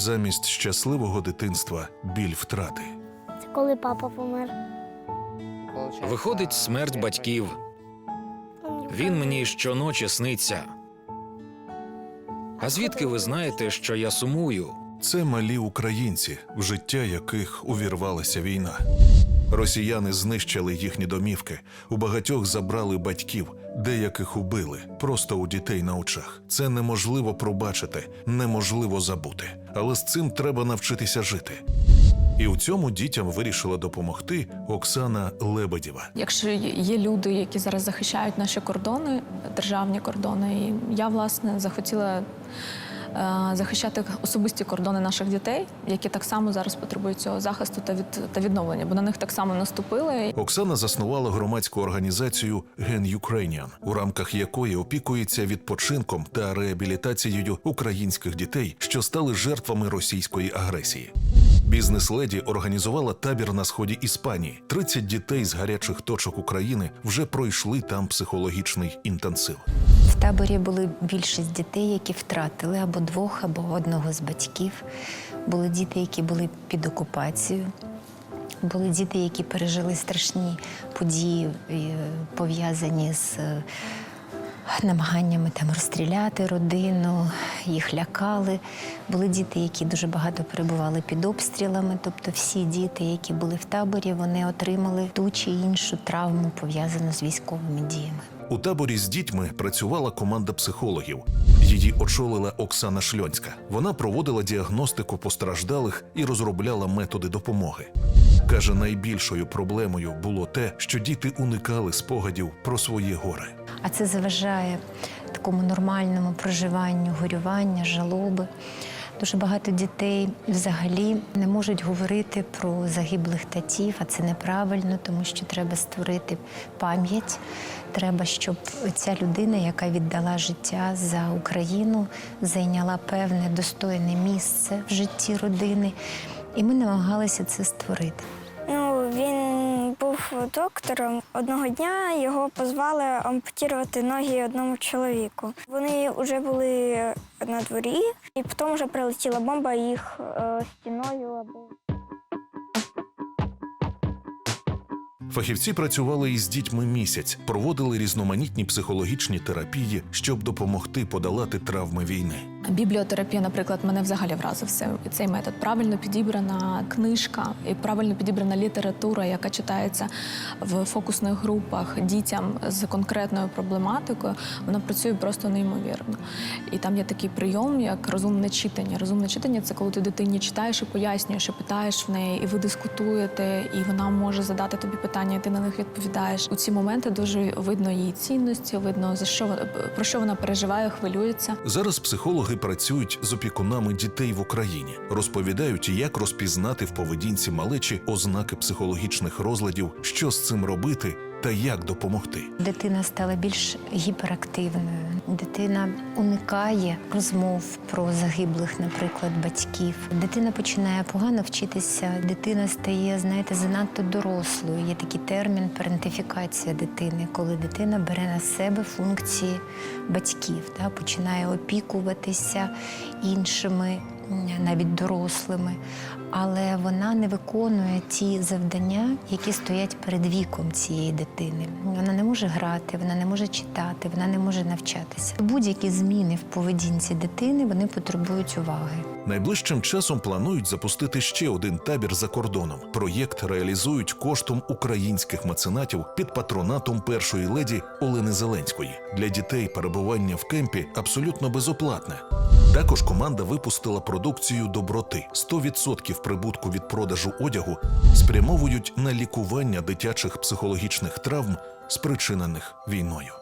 замість щасливого дитинства біль втрати. Це коли папа помер. Виходить смерть батьків. Він мені щоночі сниться. А звідки ви знаєте, що я сумую? Це малі українці, в життя яких увірвалася війна. Росіяни знищили їхні домівки, у багатьох забрали батьків, деяких убили, просто у дітей на очах. Це неможливо пробачити, неможливо забути. Але з цим треба навчитися жити. І у цьому дітям вирішила допомогти Оксана Лебедєва. Якщо є люди, які зараз захищають наші кордони, державні кордони, і я власне захотіла захищати особисті кордони наших дітей, які так само зараз потребують цього захисту та від та відновлення, бо на них так само наступили. Оксана заснувала громадську організацію Ген Ukrainian, у рамках якої опікується відпочинком та реабілітацією українських дітей, що стали жертвами російської агресії. Бізнес-леді організувала табір на сході Іспанії. 30 дітей з гарячих точок України вже пройшли там психологічний інтенсив. В таборі були більшість дітей, які втратили або двох, або одного з батьків. Були діти, які були під окупацією. Були діти, які пережили страшні події, е, пов'язані з е, намаганнями там розстріляти родину, їх лякали. Були діти, які дуже багато перебували під обстрілами. Тобто всі діти, які були в таборі, вони отримали ту чи іншу травму, пов'язану з військовими діями. У таборі з дітьми працювала команда психологів. Її очолила Оксана Шльонська. Вона проводила діагностику постраждалих і розробляла методи допомоги. Каже, найбільшою проблемою було те, що діти уникали спогадів про своє горе. А це заважає такому нормальному проживанню, горювання, жалоби. Дуже багато дітей взагалі не можуть говорити про загиблих татів, а це неправильно, тому що треба створити пам'ять. Треба, щоб ця людина, яка віддала життя за Україну, зайняла певне достойне місце в житті родини. І ми намагалися це створити. Був доктором. Одного дня його позвали ампутувати ноги одному чоловіку. Вони вже були на дворі, і потім вже прилетіла бомба їх е, стіною або. Фахівці працювали із дітьми місяць, проводили різноманітні психологічні терапії, щоб допомогти подолати травми війни. Бібліотерапія, наприклад, мене взагалі вразив цей- метод. Правильно підібрана книжка і правильно підібрана література, яка читається в фокусних групах дітям з конкретною проблематикою. Вона працює просто неймовірно. І там є такий прийом, як розумне читання. Розумне читання це коли ти дитині читаєш і пояснюєш, і питаєш в неї, і ви дискутуєте, і вона може задати тобі питання, і ти на них відповідаєш. У ці моменти дуже видно її цінності, видно за що про що вона переживає, хвилюється. Зараз психологи працюють з опікунами дітей в Україні, розповідають, як розпізнати в поведінці малечі ознаки психологічних розладів, що з цим робити та як допомогти. Дитина стала більш гіперактивною. Дитина уникає розмов про загиблих, наприклад, батьків. Дитина починає погано вчитися. Дитина стає, знаєте, занадто дорослою. Є такий термін парентифікація дитини, коли дитина бере на себе функції батьків, та починає опікуватися іншими, навіть дорослими. Але вона не виконує ті завдання, які стоять перед віком цієї дитини. Вона не може грати, вона не може читати, вона не може навчатися. Будь-які зміни в поведінці дитини вони потребують уваги. Найближчим часом планують запустити ще один табір за кордоном. Проєкт реалізують коштом українських меценатів під патронатом першої леді Олени Зеленської. Для дітей перебування в кемпі абсолютно безоплатне. Також команда випустила продукцію доброти. 100% прибутку від продажу одягу спрямовують на лікування дитячих психологічних травм, спричинених війною.